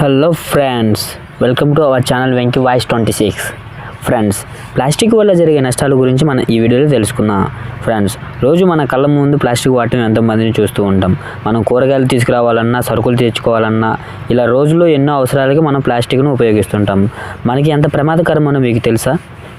Hello friends welcome to our channel Venky voice twenty six friends plastic వల్ల జరిగే నష్టాల గురించి మనం ఈ వీడియోలో తెలుసుకుందాం. ఫ్రెండ్స్ రోజు మన కళ్ళ ముందు ప్లాస్టిక్ వాటిని ఎంతోమందిని చూస్తూ ఉంటాం. మనం కూరగాయలు తీసుకురావాలన్నా సరుకులు తెచ్చుకోవాలన్నా ఇలా రోజులో ఎన్నో అవసరాలకి మనం ప్లాస్టిక్ను ఉపయోగిస్తుంటాం. మనకి ఎంత ప్రమాదకరమో మీకు తెలుసా?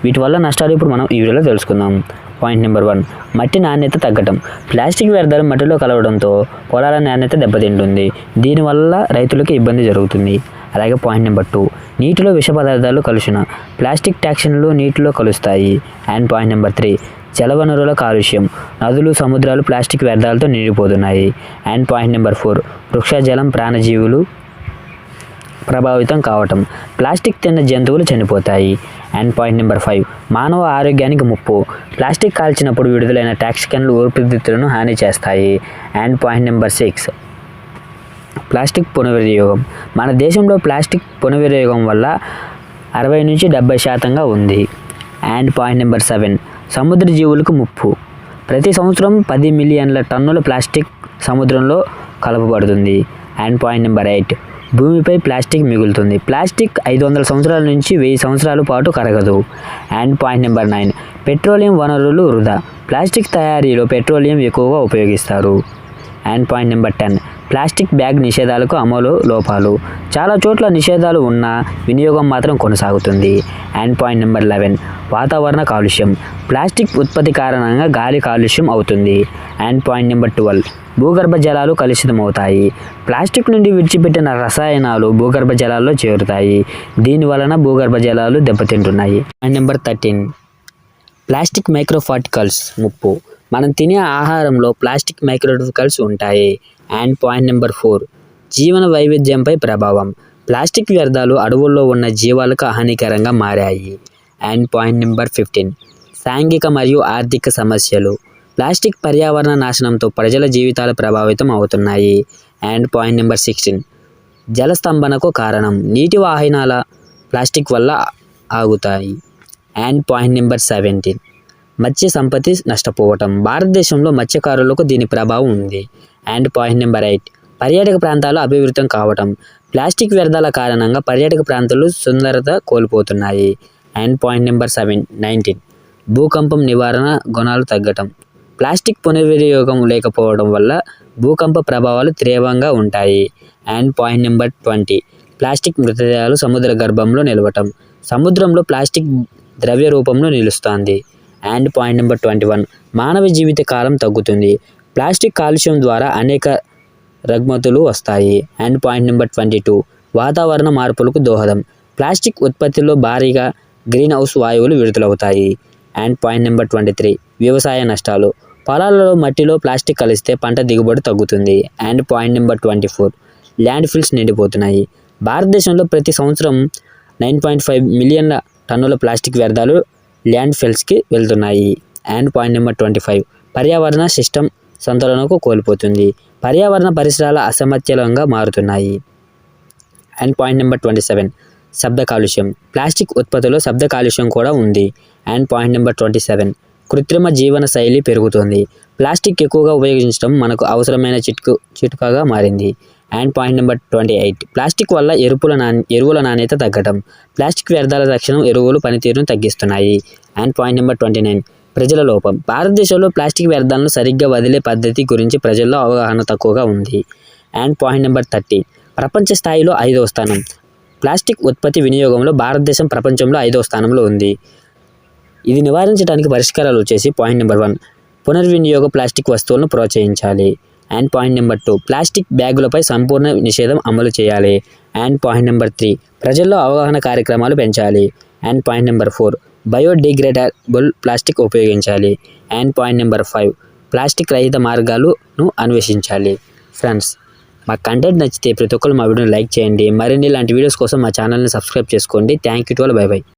వీటి వల్ల నష్టాలు ఇప్పుడు మనం ఈ వీడియోలో తెలుసుకుందాం. Point number one. మట్టి నాణ్యత తగ్గటం. ప్లాస్టిక్ వ్యర్థాలు మట్టిలో కలవడంతో పొలాల నాణ్యత దెబ్బతింటుంది. దీనివల్ల రైతులకు ఇబ్బంది జరుగుతుంది. అలాగే పాయింట్ నెంబర్ టూ. నీటిలో విష పదార్థాలు కలుషణ. ప్లాస్టిక్ ట్యాక్షన్లు నీటిలో కలుస్తాయి. And point number three. జలవనరుల కాలుష్యం. నదులు సముద్రాలు ప్లాస్టిక్ వ్యర్థాలతో నిండిపోతున్నాయి. And point number four. వృక్షజలం ప్రాణజీవులు ప్రభావితం కావటం. ప్లాస్టిక్ తిన్న జంతువులు చనిపోతాయి. And point number five. మానవ ఆరోగ్యానికి ముప్పు. ప్లాస్టిక్ కాల్చినప్పుడు విడుదలైన టాక్సికన్లు ఊపిరితిత్తులను హాని చేస్తాయి. And point number six. Plastic పునర్వినియోగం. మన దేశంలో ప్లాస్టిక్ పునర్వినియోగం వల్ల అరవై నుంచి డెబ్బై శాతంగా ఉంది. And point number seven. సముద్ర జీవులకు ముప్పు. ప్రతి సంవత్సరం పది మిలియన్ల టన్నుల ప్లాస్టిక్ సముద్రంలో కలపబడుతుంది. And point number eight. భూమిపై ప్లాస్టిక్ మిగులుతుంది. ప్లాస్టిక్ ఐదు వందల సంవత్సరాల నుంచి వెయ్యి సంవత్సరాల పాటు కరగదు. And point number nine. Petroleum వనరులు వృధా. ప్లాస్టిక్ తయారీలో పెట్రోలియం ఎక్కువగా ఉపయోగిస్తారు. And point number ten. Plastic bag నిషేధాలకు అమలు లోపాలు. చాలా చోట్ల నిషేధాలు ఉన్నా వినియోగం మాత్రం కొనసాగుతుంది. అండ్ పాయింట్ నెంబర్ లెవెన్ వాతావరణ కాలుష్యం. ప్లాస్టిక్ ఉత్పత్తి కారణంగా గాలి కాలుష్యం అవుతుంది. అండ్ పాయింట్ నెంబర్ ట్వెల్వ్ భూగర్భ జలాలు కలుషితమవుతాయి. ప్లాస్టిక్ నుండి విడిచిపెట్టిన రసాయనాలు భూగర్భ జలాల్లో చేరుతాయి. దీని వలన భూగర్భ జలాలు దెబ్బతింటున్నాయి. And number thirteen plastic microparticles ముప్పు. మనం తినే ఆహారంలో ప్లాస్టిక్ మైక్రోటికల్స్ ఉంటాయి. And point number four. జీవన వైవిధ్యంపై ప్రభావం. ప్లాస్టిక్ వ్యర్థాలు అడవుల్లో ఉన్న జీవాలకు హానికరంగా మారాయి. And point number fifteen. సాంఘిక మరియు ఆర్థిక సమస్యలు. ప్లాస్టిక్ పర్యావరణ నాశనంతో ప్రజల జీవితాలు ప్రభావితం అవుతున్నాయి. And point number sixteen. జలస్తంభనకు కారణం. నీటి వాహనాల ప్లాస్టిక్ వల్ల ఆగుతాయి. And point number seventeen. మత్స్య సంపత్తి నష్టపోవటం. భారతదేశంలో మత్స్యకారులకు దీని ప్రభావం ఉంది. And point number eight. పర్యాటక ప్రాంతాలు అభివృద్ధి కావటం. ప్లాస్టిక్ వ్యర్థాల కారణంగా పర్యాటక ప్రాంతాలు సుందరత కోల్పోతున్నాయి. And point number seven nineteen. భూకంపం నివారణ గుణాలు తగ్గటం. ప్లాస్టిక్ పునర్వినియోగం లేకపోవడం వల్ల భూకంప ప్రభావాలు తీవ్రంగా ఉంటాయి. And point number twenty. Plastic మృతదేహాలు సముద్ర గర్భంలో నిలవటం. సముద్రంలో ప్లాస్టిక్ ద్రవ్య రూపంలో నిలుస్తుంది. And point number twenty one. మానవ జీవిత కాలం తగ్గుతుంది. ప్లాస్టిక్ కాలుష్యం ద్వారా అనేక రగ్మతులు వస్తాయి. And point number twenty two. వాతావరణ మార్పులకు దోహదం. ప్లాస్టిక్ ఉత్పత్తిలో భారీగా గ్రీన్ హౌస్ వాయువులు విడుదలవుతాయి. And point number twenty three. వ్యవసాయ నష్టాలు. పొలాలలో మట్టిలో ప్లాస్టిక్ కలిస్తే పంట దిగుబడి తగ్గుతుంది. And point number twenty four. Landfills నిండిపోతున్నాయి. భారతదేశంలో ప్రతి సంవత్సరం నైన్ పాయింట్ ఫైవ్ మిలియన్ల టన్నుల ప్లాస్టిక్ వ్యర్థాలు ల్యాండ్ ఫెల్స్కి వెళ్తున్నాయి. And point number twenty five. పర్యావరణ సిస్టమ్ సంతులనకు కోల్పోతుంది. పర్యావరణ పరిసరాల అసమతుల్యంగా మారుతున్నాయి. And point number twenty seven. శబ్ద కాలుష్యం. ప్లాస్టిక్ ఉత్పత్తిలో శబ్ద కాలుష్యం కూడా ఉంది. And point number twenty seven. కృత్రిమ జీవన శైలి పెరుగుతుంది. ప్లాస్టిక్ ఎక్కువగా ఉపయోగించడం మనకు అవసరమైన చిట్కు చిట్కాగా మారింది. And point number twenty eight. Plastic వల్ల ఎరుపుల నాణ్య ఎరువుల నాణ్యత తగ్గడం ప్లాస్టిక్ వ్యర్థాల రక్షణ ఎరువులు పనితీరును తగ్గిస్తున్నాయి. And point number twenty nine. ప్రజల లోపం. భారతదేశంలో ప్లాస్టిక్ వ్యర్థాలను సరిగ్గా వదిలే పద్ధతి గురించి ప్రజల్లో అవగాహన తక్కువగా ఉంది. And point number thirty. ప్రపంచ స్థాయిలో ఐదవ స్థానం. ప్లాస్టిక్ ఉత్పత్తి వినియోగంలో భారతదేశం ప్రపంచంలో ఐదవ స్థానంలో ఉంది. ఇది నివారించడానికి పరిష్కారాలు వచ్చేసి పాయింట్ నెంబర్ వన్. పునర్వినియోగ ప్లాస్టిక్ వస్తువులను ప్రోత్సహించాలి. And point number two plastic బ్యాగులపై సంపూర్ణ నిషేధం అమలు చేయాలి. అండ్ పాయింట్ నెంబర్ త్రీ ప్రజల్లో అవగాహన కార్యక్రమాలు పెంచాలి. And point number four biodegradable plastic ఉపయోగించాలి. And point number five plastic రహిత మార్గాలను అన్వేషించాలి. ఫ్రెండ్స్ మా కంటెంట్ నచ్చితే ప్రతి ఒక్కరు మా వీడియోని లైక్ చేయండి. మరిన్ని ఇలాంటి వీడియోస్ కోసం మా ఛానల్ని సబ్స్క్రైబ్ చేసుకోండి. Thank you to all. Bye bye.